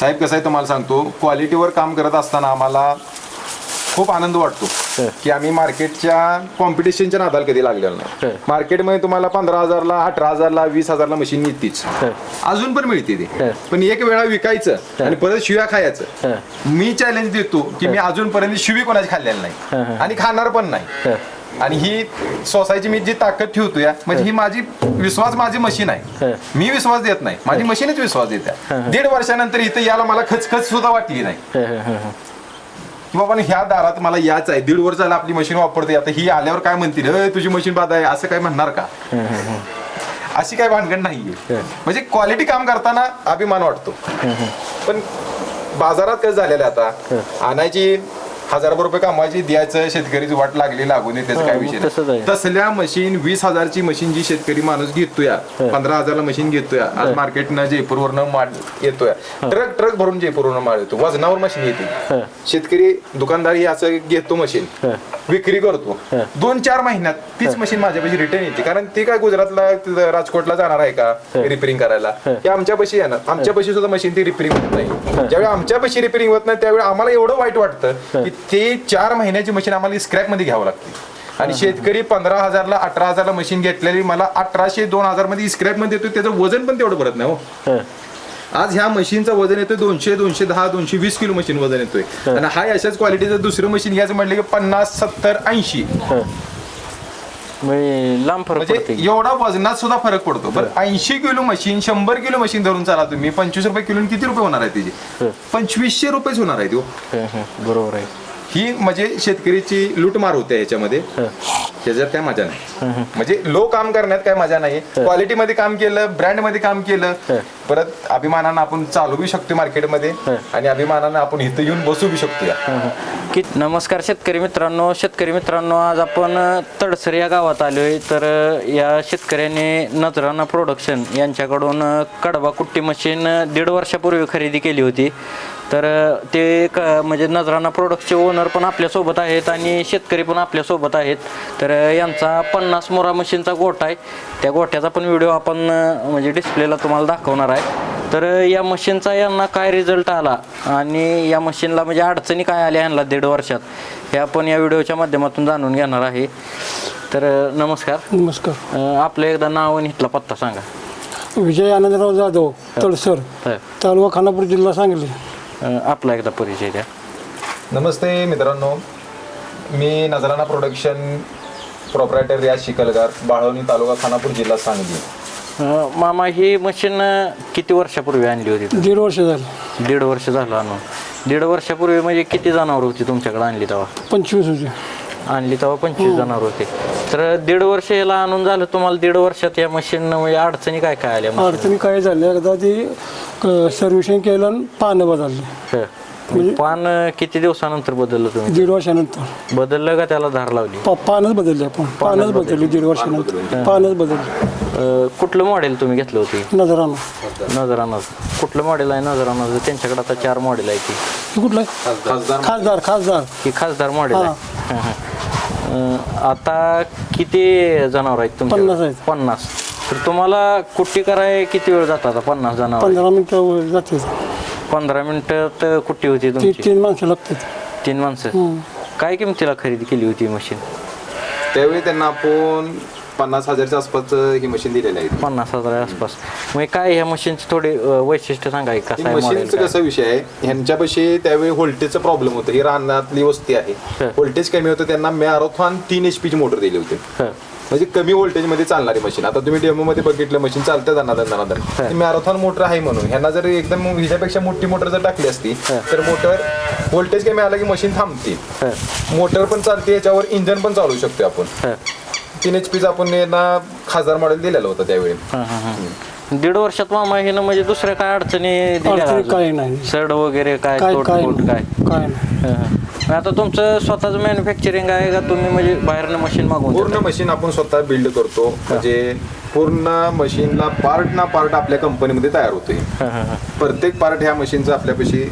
साहेब कसं आहे तुम्हाला सांगतो क्वालिटीवर काम करत असताना आम्हाला खूप आनंद वाटतो. की आम्ही मार्केटच्या कॉम्पिटिशनच्या नादाला कधी लागलेलो नाही. मार्केटमध्ये तुम्हाला पंधरा हजारला अठरा हजारला वीस हजारला मशीन हं. अजून पण मिळते. ते पण एक वेळा विकायचं आणि परत शिव्या खायचं. मी चॅलेंज देतो की मी अजूनपर्यंत शिवी कोणाची खाल्लेली नाही. आणि खाणार पण नाही. आणि ही सोसायची मी जी ताकद ठेवतो या म्हणजे ही माझी विश्वास माझी मशीन आहे. मी विश्वास देत नाही. माझी मशीनच विश्वास देते दीड वर्षानंतर इथं याला मला खचखच सुद्धा वाटली नाही. की बाबा ह्या दारात मला याच आहे. दीड वर्ष झालं आपली मशीन वापरते आता ही आल्यावर काय म्हणतील? "अय, तुझी मशीन बाद आहे. असं काय म्हणणार का. अशी काय भानगड नाहीये. म्हणजे क्वालिटी काम करताना अभिमान वाटतो. पण बाजारात कसं झालेलं आता? आणायची हजार रुपये कमवायची द्यायचं शेतकरीची वाट लागली लागून नये त्याचा काय विषय नाही. तसल्या मशीन वीस हजारची मशीन जी शेतकरी माणूस घेतोय पंधरा हजारला मशीन घेतोय आज मार्केटनं जयपूरवरनं माल येतोय. ट्रक ट्रक भरून जयपूरवरनं माल येतो वजनावर मशीन येते. शेतकरी दुकानदार हे असं घेतो मशीन. विक्री करतो. दोन चार महिन्यात तीच मशीन माझ्यापाशी रिटर्न येते कारण ती काय गुजरातला राजकोटला जाणार आहे का रिपेरिंग करायला? हे. आमच्यापाशी येणार. आमच्यापाशी सुद्धा मशीन ती रिपेरिंग होत नाही. ज्यावेळी आमच्यापाशी रिपेरिंग होत नाही त्यावेळी आम्हाला एवढं वाईट वाटतं की ते चार महिन्याची मशीन आम्हाला स्क्रॅपमध्ये घ्यावं लागते आणि शेतकरी पंधरा हजारला अठरा हजारला मशीन घेतलेली मला अठराशे दोन हजारमध्ये स्क्रॅपमध्ये येतो त्याचं वजन पण तेवढं भरत नाही हं. आज ह्या मशीनचं वजन येतोय दोनशे दोनशे दहा दोनशे वीस किलो मशीन वजन येतोय. आणि हाय अशाच क्वालिटीचं दुसरं मशीन घ्यायचं म्हटलं की पन्नास सत्तर ऐंशी. हं. म्हणजे लांब फरक म्हणजे एवढा वजनात सुद्धा फरक पडतो. बरं ऐंशी किलो मशीन शंभर किलो मशीन धरून चाला तुम्ही. पंचवीस रुपये किलो किती रुपये होणार आहे तिचे हं. पंचवीसशे रुपयेच होणार आहे तो हं, हं. बरोबर आहे. ही म्हणजे शेतकरीची लूटमार होते याच्यामध्ये. हं. त्याच्यात काय मजा नाही. म्हणजे लो काम करण्यात काय मजा नाही. क्वालिटी मध्ये काम केलं ब्रँडमध्ये काम केलं. परत अभिमानानं आपण चालू बी शकतो मार्केटमध्ये. आणि अभिमानानं आपण इथं येऊन बसू बी शकतो की नमस्कार शेतकरी मित्रांनो. शेतकरी मित्रांनो आज आपण तडसर या गावात आलो आहे तर या शेतकऱ्याने नजराना प्रोडक्शन यांच्याकडून कडबा कुट्टी मशीन दीड वर्षापूर्वी खरेदी केली होती. तर ते क म्हणजे नजराना प्रोडक्टचे ओनर पण आपल्यासोबत आहेत आणि शेतकरी पण आपल्यासोबत आहेत. तर यांचा पन्नास मोरा मशीनचा गोठा आहे. त्या गोठ्याचा पण व्हिडिओ आपण म्हणजे डिस्प्लेला तुम्हाला दाखवणार आहे. तर या मशीनचा यांना काय रिझल्ट आला? आणि या मशीनला म्हणजे अडचणी काय आल्या यांना दीड वर्षात? हे आपण या व्हिडिओच्या माध्यमातून जाणून घेणार आहे. तर नमस्कार. नमस्कार. आपलं एकदा नाव आणि इथला पत्ता सांगा. विजय आनंदराव जाधव तळसर तर, तालुका खानापूर जिल्हा सांगली. अ, आपला एकदा परिचय द्या. नमस्ते मित्रांनो. मी नजराना प्रोडक्शन प्रॉपरायटर या शिकलगार बाळवणी तालुका खानापूर जिल्हा सांगली. अ, मामा ही मशीन अ, किती वर्षापूर्वी आणली होती? दीड वर्ष झालं. दीड वर्ष झालं आणून. दीड वर्षापूर्वी म्हणजे किती जनावर होती तुमच्याकडे आणली तेव्हा? पंचवीस होते. आणली तेव्हा पंचवीस जनावर होते. तर दीड वर्ष याला आणून झालं तुम्हाला दीड वर्षात या मशीन म्हणजे अडचणी काय काय आल्या? अडचणी काय झाल्या? एकदा ती सर्व्हिसिंग केलं पानं बदलली. पान किती दिवसानंतर बदललं तुम्ही? दीड वर्षानंतर. बदललं का त्याला धार लावली? पा पानच बदलली आपण. पानच बदलली. दीड वर्षानंतर. पानच बदलली. अं, कुठलं मॉडेल तुम्ही घेतलं होती? नजरानं. नजरानाज कुठलं मॉडेल आहे नजरानाज त्यांच्याकडे आता चार मॉडेल आहे ती हे कुठलं? आहे? खासदार. खासदार खासदार. ही खासदार मॉडेल आहे. हं, हं. अं, आता किती जनावर आहेत तुमच्या पन्नास आहेत. पन्नास. तर तुम्हाला कुट्टी कराय किती वेळ जातात आता पन्नास जनावर? पंधरा मिनिटं जाते. पंधरा मिनिटात कुट्टी होती ती तुमची? तीन माणसं लागतात. तीन माणसं? काय किमतीला खरेदी केली होती मशीन? त्यावेळी त्यांना आपण पन्नास हजारच्या आसपास ही मशीन दिलेली आहे. पन्नास हजार आसपास. मग काय ह्या मशीनची थोडी अं, वैशिष्ट्य सांगा की कसं आहे मशीनचं मॉडेल कसा विषय आहे? ह्यांच्यापाशी त्यावेळी व्होल्टेजचा प्रॉब्लेम होता. ही रानातली वस्ती आहे. हं. व्होल्टेज कमी होतं त्यांना मॅरोथॉन तीन एच पीची मोटर दिली होती. म्हणजे कमी व्होल्टेजमध्ये चालणारी मशीन. आता तुम्ही डेमो मध्ये बघितलं मशीन चालतं जाणार जाणार मॅरेथॉन मोटर आहे म्हणून. ह्यांना जर एकदम ह्याच्यापेक्षा मोठी मोटर जर टाकली असती तर मोटर व्होल्टेज कमी आला की मशीन थांबते. मोटर पण चालते याच्यावर इंजन पण चालू शकतो आपण. तीन एच पीचा आपण यांना खासदार मॉडेल दिलेलं होतं त्यावेळी. दीड वर्षात मामा हे ना म्हणजे दुसऱ्या काय अडचणी? काही नाही. सड वगैरे काय काय काय आता तुमचं स्वतःच मॅन्युफॅक्चरिंग आहे का? तुम्ही म्हणजे बाहेरनं मशीन मागवून पूर्ण? मशीन आपण स्वतः बिल्ड करतो. म्हणजे पूर्ण मशीनला पार्ट ना पार्ट आपल्या कंपनीमध्ये तयार होते हं, हं, हं. प्रत्येक पार्ट ह्या मशीनचा आपल्यापाशी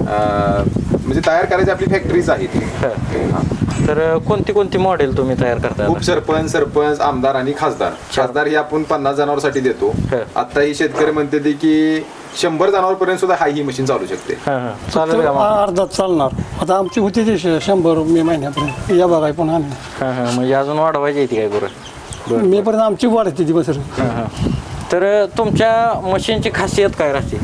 म्हणजे तयार करायची आपली फॅक्टरीज आहे ती तर कोणती कोणती मॉडेल तुम्ही तयार करताय आता? उपसरपंच सरपंच आमदार आणि खासदार. खासदार ही आपण पन्नास जनावरसाठी देतो. हं. आता ही शेतकरी म्हणते ते की शंभर जनावरपर्यंत सुद्धा हाय ही मशीन चालू शकते. हां हां. चालेल का मग अर्धा चालणार. आता आमची होती ते श- शंभर मे महिन्यापर्यंत. या बघाय पण आणलं हां हां. म्हणजे अजून वाढवायची येते काय गुरं मे पर्यंत आमची वाढते ती बसर हां हां. तर तुमच्या मशीनची खासियत काय राहते?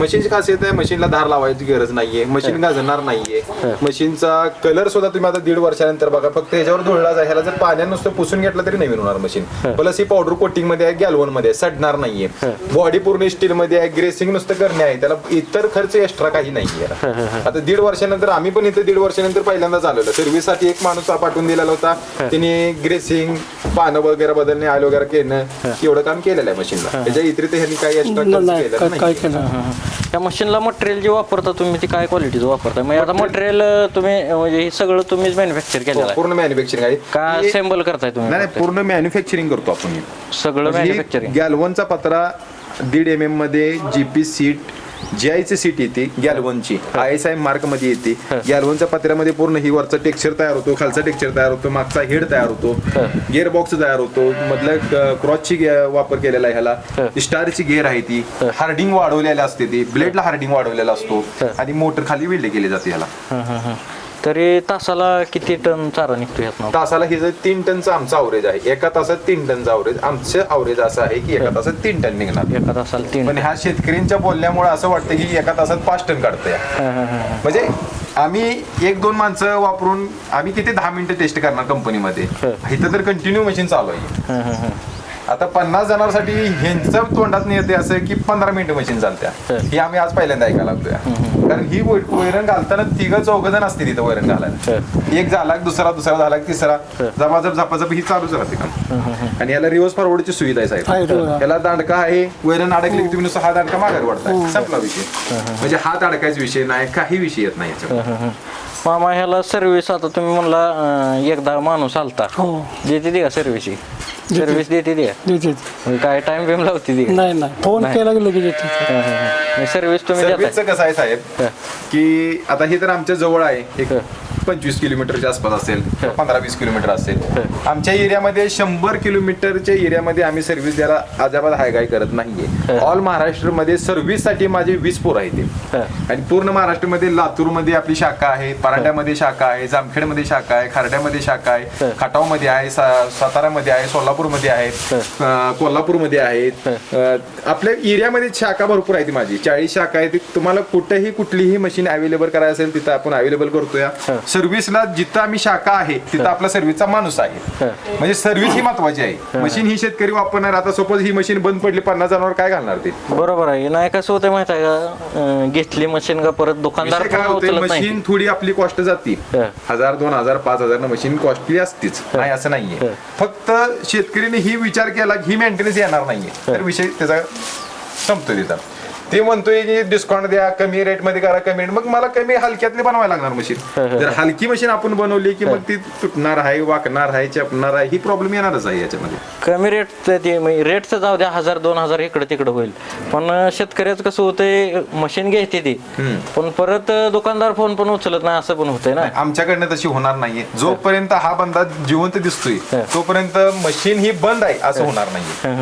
मशीनची खासियत आहे मशीनला धार लावायची गरज नाहीये मशीन गाजणार नाहीये. मशीनचा कलर सुद्धा तुम्ही आता दीड वर्षानंतर बघा फक्त ह्याच्यावर धुळला जाय ह्याला जर पाण्यानं नुसतं पुसून घेतलं तरी नवीन होणार मशीन. प्लस ही पावडर कोटिंगमध्ये आहे गॅलवनमध्ये सडणार नाहीये. बॉडी पूर्ण स्टील मध्ये आहे ग्रेसिंग नुसतं करणे आहे त्याला इतर खर्च एक्स्ट्रा काही नाहीये. आता दीड वर्षानंतर आम्ही पण इथे दीड वर्षानंतर पहिल्यांदा आलेलो सर्व्हिससाठी एक माणूस पाठवून दिलेला होता. त्याने ग्रेसिंग पानं वगैरे बदलणे आयल वगैरे केलं एवढं काम केलेलं आहे मशीनला. त्याच्या इतर ह्यांनी काही एक्स्ट्रा खर्च नाही केलं? त्या मशीनला मटेरियल जे वापरता तुम्ही ते काय क्वालिटीचं वापरता म्हणजे आता मटेरियल तुम्ही म्हणजे हे सगळं तुम्हीच मॅन्युफॅक्चर केलेलं आहे. पूर्ण मॅन्युफॅक्चरिंग आहे. का हे- सेम्बल करताय तुम्ही नाही नाही, पूर्ण मॅन्युफॅक्चरिंग करतो आपण हे. सगळं म्हणजे मॅन्युफॅक्चरिंग गॅलवनचा पत्रा दीड एम एममध्ये जीपी सीट जी आयची सीट येते गॅलवनची आय एस आय मार्कमध्ये येते गॅलवनच्या पत्र्यामध्ये पूर्ण ही वरचा टेक्स्चर तयार होतो खालचा टेक्स्चर तयार होतो मागचा हेड तयार होतो. गिअर बॉक्स तयार होतो. मधल्या क्रॉसची वापर केलेला आहे ह्याला. स्टारची गिअर आहे ती. हार्डिंग वाढवलेली असते ती. ब्लेडला हार्डिंग वाढवलेला असतो. आणि मोटर खाली विल्ड केली जाते ह्याला. तरी तासाला किती टन चारा निघतो ह्यातनं? तासाला हे जर तीन टनचं आमचं अवरेज आहे. एका तासात तीन टनचं अवरेज आमचं अवरेज असं आहे की एका तासात तीन टन निघणार. एका तासाला तीन पण ह्या शेतकऱ्यांच्या बोलण्यामुळे असं वाटतं की एका तासात पाच टन काढतोय. म्हणजे आम्ही एक दोन माणसं वापरून आम्ही किती दहा मिनिटं टेस्ट करणार कंपनीमध्ये इथं तर कंटिन्यू मशीन चालू आहे. आता पन्नास जणांसाठी ह्यांचं तोंडात नाही येते असं की पंधरा मिनिटं मशीन चालत्या. ही. आम्ही आज पहिल्यांदा ऐकायला लागतोय कारण ही वै- वैरण घालताना तिघ चौघ जण असते तिथं वैरण घालायला. एक झाला दुसरा दुसरा झाला की तिसरा जबाजप झपाझप ही चालूच राहते काम. आणि याला रिव्हर्स फॉरवर्डची सुविधा आहे साहेब. हो. याला दांडका आहे वैरण अडकली की तुम्ही नुसता हा दांडका माघार वाढताय संपला विषय. म्हणजे हात अडकायचा विषय नाही काही विषय येत नाही याच्यामध्ये मामा ह्याला सर्व्हिस आता तुम्ही म्हणला एकदा माणूस आलता. हो. देते ती का सर्व्हिस सर्व्हिस देते म्हणजे काय टाइम बिम लावते नाही नाही. फोन केला की लगेच सर्व्हिस तुम्ही देताय. सर्व्हिसचं कसं आहे साहेब. की आता हे तर आमच्या जवळ आहे एक पंचवीस किलोमीटरच्या आसपास असेल किंवा पंधरा वीस किलोमीटर असेल. आमच्या एरियामध्ये शंभर किलोमीटरच्या एरियामध्ये आम्ही सर्व्हिस द्यायला अजाबात हायगाय करत नाहीये. ऑल महाराष्ट्रमध्ये सर्व्हिससाठी माझे वीस पोर आहेत. आणि पूर्ण महाराष्ट्रामध्ये लातूरमध्ये आपली शाखा आहे परांड्यामध्ये शाखा आहे जामखेडमध्ये शाखा आहे खारड्यामध्ये शाखा आहे खटावमध्ये आहे सातारामध्ये आहे सोलापूरमध्ये आहे कोल्हापूरमध्ये आहेत आपल्या एरियामध्ये शाखा भरपूर आहे ती माझी. चाळीस शाखा आहे ती तुम्हाला कुठेही कुठलीही मशीन अवेलेबल करायला असेल तिथं आपण अवेलेबल करतोय. सर्व्हिसला जिथं आम्ही शाखा आहे तिथं आपला सर्व्हिसचा माणूस आहे. म्हणजे सर्व्हिस ही महत्वाची आहे. मशीन ही शेतकरी वापरणार आता सपोज ही मशीन बंद पडली पन्नास जणांवर काय घालणार ते? बरोबर आहे. नाही कसं होतं माहीत आहे का? घेतली मशीन का परत दुकानदार काय होते मशीन थोडी आपली कॉस्ट जाते. हजार दोन हजार पाच हजार मशीन कॉस्टली असतीच. नाही असं नाहीये. फक्त शेतकरीने ही विचार केला की ही मेंटेनन्स येणार नाहीये. तर विषय त्याचा संपतो तिथं. ते म्हणतोय की डिस्काउंट द्या कमी रेटमध्ये करा कमी मग मला कमी हलक्यातली बनवायला लागणार मशीन जर हलकी मशीन आपण बनवली की मग ती तुटणार आहे वाकणार आहे चपणार आहे ही प्रॉब्लेम येणारच आहे याच्यामध्ये. कमी रेट ते रेटचं जाऊ द्या हजार दोन हजार इकडे तिकडे होईल. पण शेतकऱ्याचं कसं होतंय मशीन घ्यायची ती. पण परत दुकानदार फोन पण उचलत नाही असं पण होतंय ना. आमच्याकडनं तशी होणार नाहीये. जोपर्यंत हा बंदा जिवंत दिसतोय तोपर्यंत मशीन ही बंद आहे असं होणार नाहीये.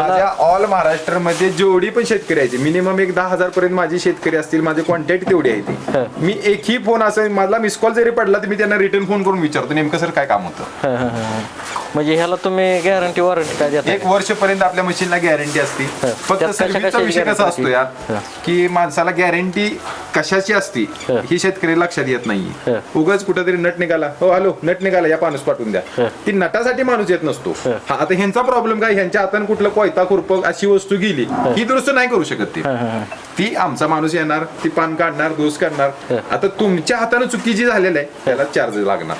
माझ्या ऑल महाराष्ट्रामध्ये जेवढी पण शेतकरी आहे मिनिमम एक दहा हजार पर्यंत माझी शेतकरी असतील माझी क्वांटिटी तेवढी आहे ती. मी एकही फोन असं मला मिस कॉल जरी पडला तर मी त्यांना रिटर्न फोन करून विचारतो नेमकं सर काय काम होतं. म्हणजे ह्याला तुम्ही गॅरंटी वॉरंटी काय देता एक वर्षपर्यंत आपल्या मशीनला गॅरंटी असते. फक्त त्यात कशा- सर्व्हिसचा कशाची विषय कसा guarantee? असतो या. की माणसाला गॅरंटी कशाची असती हं. ही शेतकरी लक्षात येत नाही हं. उगाच कुठेतरी नट निघाला. हो हॅलो नट निघाला या माणूस पाठवून द्या. हं. ती नटासाठी माणूस येत नसतो. हं. हा आता ह्यांचा प्रॉब्लेम काय? ह्यांच्या हाताने कुठलं कोयता खुरपक अशी वस्तू गेली ही. दुरुस्त नाही करू शकत ती. ती आमचा माणूस येणार ती पान काढणार दोष करणार. आता तुमच्या हाताने चुकी जी झालेली आहे त्याला चार्ज लागणार.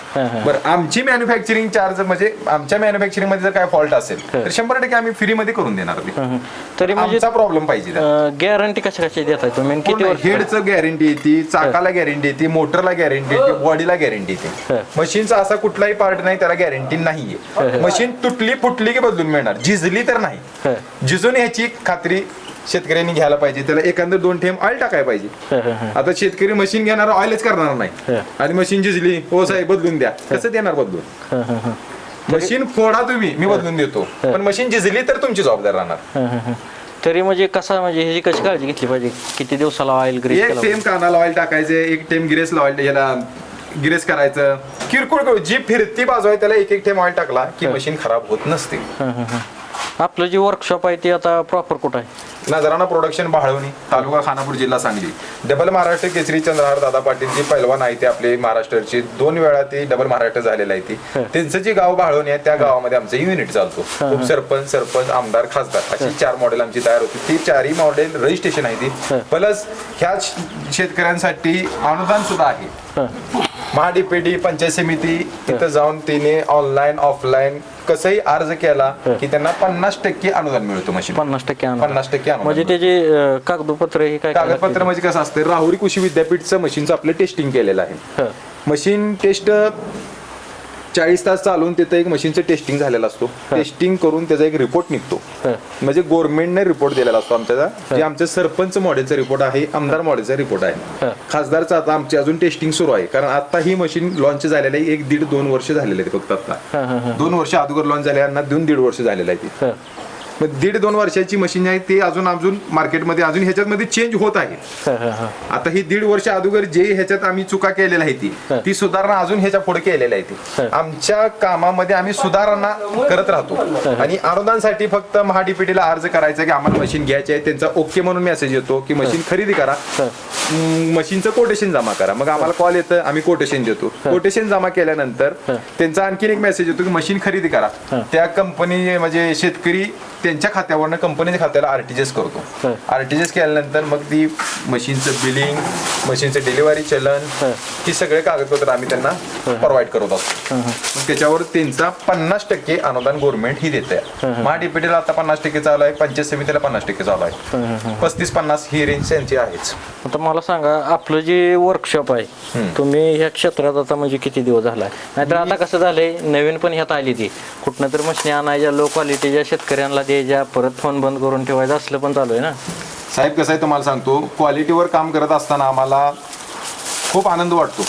बरं आमची मॅन्युफॅक्चरिंग चार्ज म्हणजे आमच्या मॅन्युफॅक्चरिंगमध्ये जर काय फॉल्ट असेल तर शंभर टक्के आम्ही फ्री मध्ये करून देणार ते हं. तरी म्हणजे आमचा प्रॉब्लेम पाहिजे त्यात. गॅरंटी कशा कशा देताय तुम्ही? आणि किती वर्ष हेडचं गॅरंटी येते चाकाला गॅरंटी येते मोटरला गॅरंटी येते बॉडीला गॅरंटी येते. मशीनचा असा कुठलाही पार्ट नाही त्याला गॅरंटी नाहीये. मशीन तुटली फुटली की बदलून मिळणार. झिजली तर नाही. झिजून ह्याची खात्री शेतकऱ्यांनी घ्यायला पाहिजे. त्याला एखादं दोन ठेम ऑइल टाकायला पाहिजे. आता शेतकरी मशीन घेणार ऑइलच करणार नाही. आणि मशीन झिजली हो साहेब बदलून द्या. कसं देणार बदलून? मशीन फोडा तुम्ही मी बदलून देतो. पण मशीन झिजली तर तुमची जबाबदार राहणार. तरी म्हणजे कसा म्हणजे ह्याची कशी काळजी घेतली पाहिजे? किती दिवसाला ऑइल ग्रीस एक टेम कानाला ऑइल टाकायचे एक टेम गिरेस ऑइल याला गिरेस करायचं. किरकोळ करू जी फिरती बाजू आहे त्याला एक एक टेम ऑइल टाकला की मशीन खराब होत नसते. आपलं जे वर्कशॉप आहे ते आता प्रॉपर कुठं आहे? नजराना प्रोडक्शन बाळवणी तालुका खानापूर जिल्हा सांगली. डबल महाराष्ट्र केसरी चंद्रहार दादा पाटील जी पैलवान आहे ते आपले महाराष्ट्राचे दोन वेळा ते डबल महाराष्ट्र झालेलं आहे ती. त्यांचं जे गाव बाळवणी आहे त्या गावामध्ये आमचं युनिट चालतो. उपसरपंच सरपंच आमदार खासदार अशी चार मॉडेल आमची तयार होती. ती चारही मॉडेल रजिस्ट्रेशन आहे ती. प्लस ह्या शेतकऱ्यांसाठी अनुदान सुद्धा आहे. महाडीपीडी पंचायत समिती तिथं जाऊन तिने ऑनलाईन ऑफलाईन कसंही अर्ज केला की त्यांना पन्नास टक्के अनुदान मिळतो मशीन पन्नास टक्के अनुदान. पन्नास टक्के अनुदान म्हणजे त्याचे अं, कागदपत्र हे काय कागदपत्र? म्हणजे कसं असतं राहुरी कृषी विद्यापीठचं मशीनचं आपलं टेस्टिंग केलेलं आहे हं. मशीन टेस्ट चाळीस तास चालून तिथं एक मशीनचं टेस्टिंग झालेलं असतो. टेस्टिंग करून त्याचा एक रिपोर्ट निघतो. म्हणजे गव्हर्नमेंटने रिपोर्ट दिलेला असतो आमच्या जे आमचं सरपंच मॉडेलचा रिपोर्ट आहे आमदार मॉडेलचा रिपोर्ट आहे. खासदारचं आता आमची अजून टेस्टिंग सुरू आहे. कारण आता ही मशीन लॉन्च झालेलं आहे एक दीड दोन वर्ष झालेले आहे फक्त आता. दोन वर्ष अगोदर लॉन्च झाले यांना दोन दीड वर्ष झालेलं आहे ती. मग दीड दोन वर्षाची मशीन आहे ती अजून अजून मार्केटमध्ये अजून ह्याच्यामध्ये चेंज होत आहे. आता ही दीड वर्ष अगोदर जे ह्याच्यात आम्ही चुका केलेल्या आहे ती. ती सुधारणा अजून ह्याच्या पुढे केलेल्या आहे ती. आमच्या कामामध्ये आम्ही सुधारणा करत राहतो. आणि अनुदानसाठी फक्त महाडीपीटीला अर्ज करायचा की आम्हाला मशीन घ्यायची आहे त्यांचा ओके म्हणून मेसेज येतो की मशीन खरेदी करा. मशीनचं कोटेशन जमा करा. मग आम्हाला कॉल येतं आम्ही कोटेशन देतो. कोटेशन जमा केल्यानंतर. त्यांचा आणखीन एक मेसेज येतो की मशीन खरेदी करा. त्या कंपनी म्हणजे शेतकरी त्यांच्या खात्यावरनं कंपनीच्या खात्याला आरटीजीएस करतो. आरटीजीएस केल्यानंतर मग ती मशीनचं बिलिंग मशीनचं डिलिव्हरी चलन हं. सगळे कागदपत्र आम्ही त्यांना प्रोव्हाइड करत असतो. मग त्याच्यावर त्यांचा पन्नास टक्के अनुदान गव्हर्नमेंट ही देते महाडीपीटीला आता पन्नास टक्के चालू आहे पंचायत समितीला पन्नास टक्के चालू आहे. पस्तीस पन्नास ही रेंज त्यांची आहेच. आता मला सांगा आपलं जे वर्कशॉप आहे. तुम्ही ह्या क्षेत्रात आता म्हणजे किती दिवस झालाय? नाहीतर आता कसं झालंय नवीन पण ह्यात आली ती. कुठनं तर मशीन आणायच्या लो क्वालिटीच्या शेतकऱ्यांना द्यायच्या परत फोन बंद करून ठेवायचं असलं पण चालू आहे ना साहेब कसं आहे तुम्हाला सांगतो क्वालिटीवर काम करत असताना आम्हाला खूप आनंद वाटतो.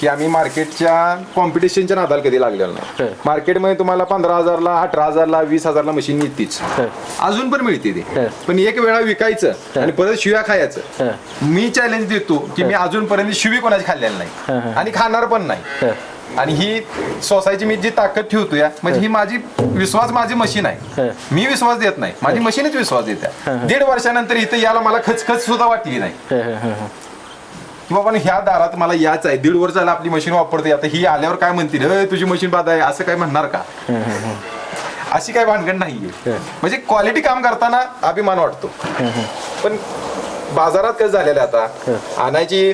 की आम्ही मार्केटच्या कॉम्पिटिशनच्या नादाला कधी लागलेलो नाही. मार्केटमध्ये तुम्हाला पंधरा हजारला अठरा हजारला वीस हजारला मशीन हं. अजून पण मिळते ते. पण एक वेळा विकायचं आणि परत शिव्या खायचं. मी चॅलेंज देतो की मी अजूनपर्यंत शिवी कोणाची खाल्लेली नाही. आणि खाणार पण नाही. आणि ही सोसायटी मी जी ताकद ठेवतो या म्हणजे ही माझी विश्वास माझी मशीन आहे. मी विश्वास देत नाही. माझी मशीनच विश्वास देते. दीड वर्षानंतर इथं याला मला खचखच सुद्धा वाटली नाही. हं, हं, हं, हं. की बाबा ह्या दारात मला याच आहे. दीड वर्ष झालं आपली मशीन वापरते आता ही आल्यावर काय म्हणतील? "अय, तुझी मशीन बाद आहे. असं काय म्हणणार का. अशी काय भानगड नाहीये. म्हणजे क्वालिटी काम करताना अभिमान वाटतो. पण बाजारात कसं झालेलं आता? आणायची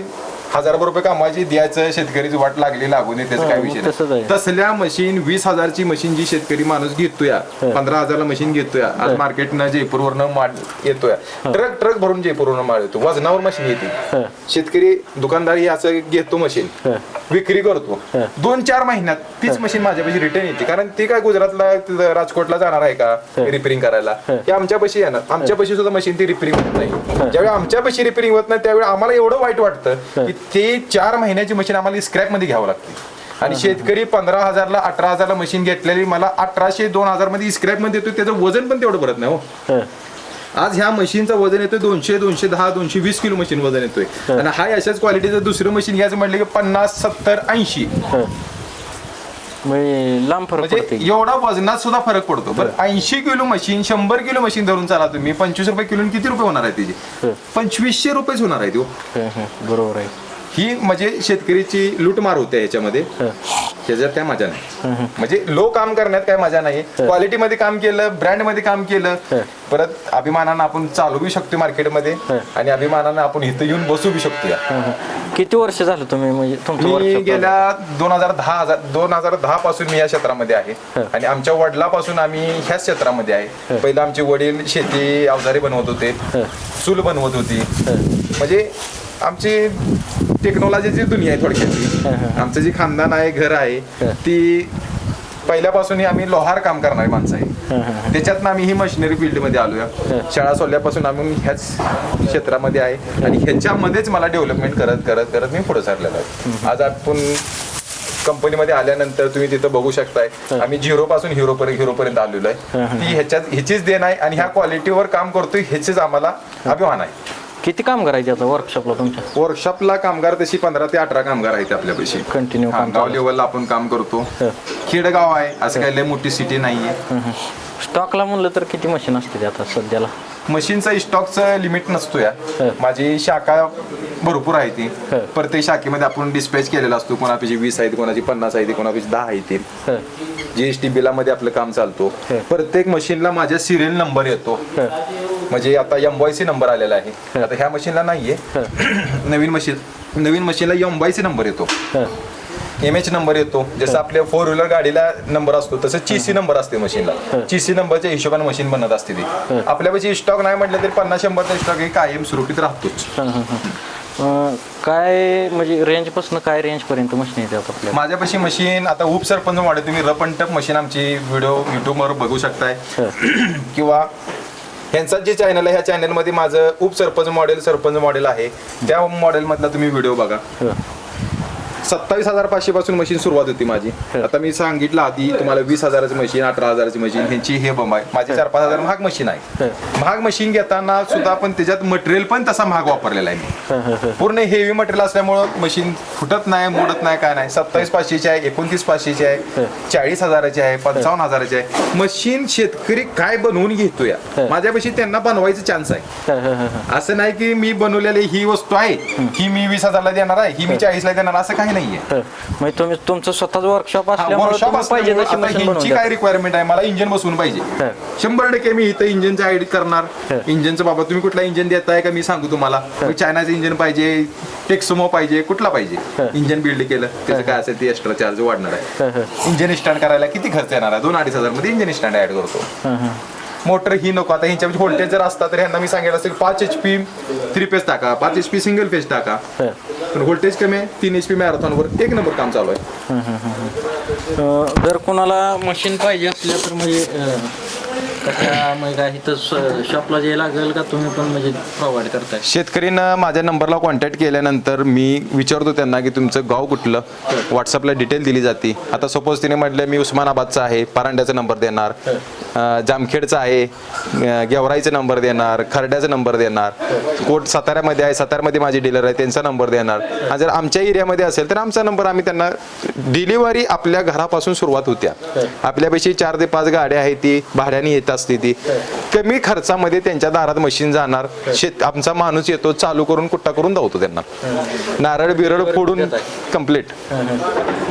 हजारभर रुपये कामाची द्यायचं शेतकरीची वाट लागली लागू नये त्याचा काय विषय. नाही. तसल्या मशीन वीस हजारची मशीन जी शेतकरी माणूस घेतोय पंधरा हजारला मशीन घेतोय आज मार्केटनं जयपूरवरनं माल येतोय. ट्रक ट्रक भरून जयपूरवरनं माल येतो. वजनावर मशीन येते. शेतकरी दुकानदार ही असं घेतो मशीन. विक्री करतो. दोन चार महिन्यात तीच मशीन माझ्यापाशी रिटर्न येते. कारण ती काय गुजरातला राजकोटला जाणार आहे का? रिपेरिंग करायला. की आमच्यापाशी येणार. आमच्यापाशी सुद्धा मशीन ती रिपेरिंग होत नाही. ज्यावेळी आमच्यापाशी रिपेरिंग होत नाही त्यावेळी आम्हाला एवढं वाईट वाटतं की ते चार महिन्याची मशीन आम्हाला स्क्रॅपमध्ये घ्यावं लागते. आणि शेतकरी पंधरा हजारला अठरा हजारला मशीन घेतलेली मला अठराशे दोन हजारमध्ये स्क्रॅपमध्ये येतो त्याचं वजन पण तेवढं भरत नाही हो. आज ह्या मशीनचं वजन येतोय दोनशे दोनशे दहा दोनशे वीस किलो मशीन वजन येतोय. आणि हा अशाच क्वालिटीचं दुसरं मशीन घ्यायचं म्हटलं की पन्नास सत्तर ऐंशी. हं. म्हणजे लांब फरक म्हणजे एवढा वजनात सुद्धा फरक पडतो. बरं ऐंशी किलो मशीन शंभर किलो मशीन धरून चाला तुम्ही. पंचवीस रुपये किलो किती रुपये होणार आहे. त्याची पंचवीसशे रुपयेच होणार आहे तो हं, हं. बरोबर आहे. ही म्हणजे शेतकरीची लूटमार होते याच्यामध्ये. त्याच्यात काय मजा नाही म्हणजे लो काम करण्यात काय मजा नाही क्वालिटी मध्ये काम केलं ब्रँडमध्ये काम केलं. परत अभिमानानं आपण चालू बी शकतो मार्केटमध्ये. आणि अभिमानानं आपण इथं येऊन बसू बी शकतो. किती वर्ष झालं तुम्ही म्हणजे? गेल्या दोन हजार दहा हजार दोन हजार दहा पासून मी या क्षेत्रामध्ये आहे. आणि आमच्या वडिलापासून आम्ही ह्याच क्षेत्रामध्ये आहे पहिलं आमचे वडील शेती अवजारे बनवत होते. चूल बनवत होती. म्हणजे आमची टेक्नॉलॉजीची दुनिया आहे थोडक्यात. आमचं जे खानदान आहे घर आहे. ती पहिल्यापासून आम्ही लोहार काम करणारी माणसं आहे. त्याच्यातनं आम्ही ही मशिनरी फील्डमध्ये आलोय. शाळा सोडल्यापासून आम्ही ह्याच क्षेत्रामध्ये आहे. आणि ह्याच्यामध्येच मला डेव्हलपमेंट करत करत करत मी पुढे सरलेलो आहे. आज आपण कंपनीमध्ये आल्यानंतर तुम्ही तिथं बघू शकताय. आम्ही झिरो पासून हिरो पर्यंत हिरो पर्यंत आलेलो आहे. ती ह्याच्यात ह्याचीच देण आहे आणि ह्या क्वालिटीवर काम करतोय ह्याचेच आम्हाला अभिमान आहे. किती काम करायचे आता वर्कशॉपला तुमच्या? वर्कशॉपला कामगार तशी पंधरा ते अठरा कामगार आहेत आपल्यापाशी कंटिन्यू हा, काम गाव लेवलला आपण काम करतो. खेडगाव आहे असं काही लय मोठी सिटी नाहीये. स्टॉकला म्हणलं तर किती मशीन असते आता सध्याला? मशीनचं स्टॉकचं लिमिट नसतो या माझी शाखा भरपूर आहे ती. प्रत्येक शाखेमध्ये आपण डिस्पॅच केलेला असतो. कोणापेक्षा वीस आहेत कोणाची पन्नास आहे कोणापेक्षा दहा आहे हं. जीएसटी बिलामध्ये आपलं काम चालतो. प्रत्येक मशीनला माझ्या सिरियल नंबर येतो. म्हणजे आता एमवायसी नंबर आलेला आहे. आता ह्या मशीनला नाहीये. नवीन मशीन नवीन मशीनला एमवायसी नंबर येतो. एम एच नंबर येतो. जसं आपल्या फोर व्हीलर गाडीला नंबर असतो तसं चीसी नंबर असते मशीनला चीसी नंबरच्या हिशोबाने मशीन बनत असते ती. आपल्यापाशी स्टॉक नाही म्हटलं तरी पन्नास शंभरचा स्टॉक हे कायम सुरक्षित राहतोच. काय म्हणजे रेंजपासून काय रेंजपर्यंत मशीन येतात आपल्या माझ्यापाशी मशीन आता उपसरपंच मॉडेल तुम्ही रप अँड टप मशीन आमची व्हिडिओ युट्यूबवर बघू शकताय. किंवा ह्यांचा जे चॅनल आहे ह्या चॅनलमध्ये माझं उपसरपंच मॉडेल सरपंच मॉडेल आहे. त्या मॉडेलमधला तुम्ही व्हिडिओ बघा. हो. सत्तावीस हजार पाचशे पासून मशीन सुरुवात होती माझी. आता मी सांगितलं आधी तुम्हाला वीस हजाराची मशीन अठरा हजाराची मशीन ह्यांची हे बंब आहे. माझी चार पाच हजार महाग मशीन आहे. महाग मशीन घेताना सुद्धा पण त्याच्यात मटेरियल पण तसा महाग वापरलेला आहे मी. पूर्ण हेवी मटेरियल असल्यामुळं मशीन फुटत नाही मोडत नाही काय नाही. सत्तावीस पाचशेची आहे एकोणतीस पाचशेची आहे चाळीस हजाराची आहे पंचावन्न हजाराची आहे. मशीन शेतकरी काय बनवून घेतोय? माझ्यापाशी त्यांना बनवायचा चान्स आहे. असं नाही की मी बनवलेली ही वस्तू आहे ही. मी वीस हजारला देणार आहे ही मी चाळीसला देणार असं काही नाहीये. म्हणजे तुम्ही तुमचं स्वतःच वर्कशॉप तुम्ही पाहिजे काय रिक्वायरमेंट आहे? मला इंजिन बसवून पाहिजे. शंभर टक्के मी इथं इंजिनचा आयडी करणार. इंजिनचं बाबा तुम्ही कुठला इंजिन देताय का मी सांगू तुम्हाला. चायनाचं इंजिन पाहिजे टेक्समो पाहिजे कुठला पाहिजे? इंजिन बिल्ड केलं त्याचं काय असेल ते एक्स्ट्रा चार्ज वाढणार आहे. इंजिन स्टँड करायला किती खर्च येणार आहे? दोन अडीच हजारमध्ये इंजिन स्टँड ऍड करतो. मोटर ही नको. आता ह्यांच्या व्होल्टेज जर असता तर ह्यांना मी सांगितलं असेल पाच एच पी थ्री फेज टाका. पाच एच पी सिंगल फेज टाका. पण व्होल्टेज कमी आहे तीन एच पी मॅरेथॉनवर एक नंबर काम चालू आहे. जर कोणाला मशीन पाहिजे असल्या तर म्हणजे अं, कशा काय इथं शॉपला जे लागेल का तुम्ही पण म्हणजे प्रोव्हाइड करताय. शेतकरीनं माझ्या नंबरला कॉन्टॅक्ट केल्यानंतर मी विचारतो त्यांना की तुमचं गाव कुठलं? व्हॉट्सअपला डिटेल दिली जाते. आता सपोज तिने म्हटलं मी उस्मानाबादचा आहे परांड्याचा नंबर देणार. अं, जामखेडचा आहे अं, गेवराईचा नंबर देणार खर्ड्याचा नंबर देणार. कोट साताऱ्यामध्ये आहे साताऱ्यामध्ये माझी डीलर आहे त्यांचा नंबर देणार. आणि जर आमच्या एरियामध्ये असेल तर आमचा नंबर आम्ही त्यांना डिलिव्हरी आपल्या घरापासून सुरुवात होत्या. आपल्यापेक्षा चार ते पाच गाड्या आहेत ती भाड्याने येत असते ती. कमी खर्चामध्ये त्यांच्या दारात मशीन जाणार. शेत आमचा माणूस येतो चालू करून कुट्टा करून धावतो त्यांना. नारळ बिरळ फोडून कंप्लीट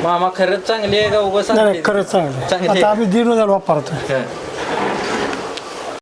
मामा खरंच चांगली आहे का? नाही, खरंच चांगलं आता. आम्ही दीड हजार वापरतो.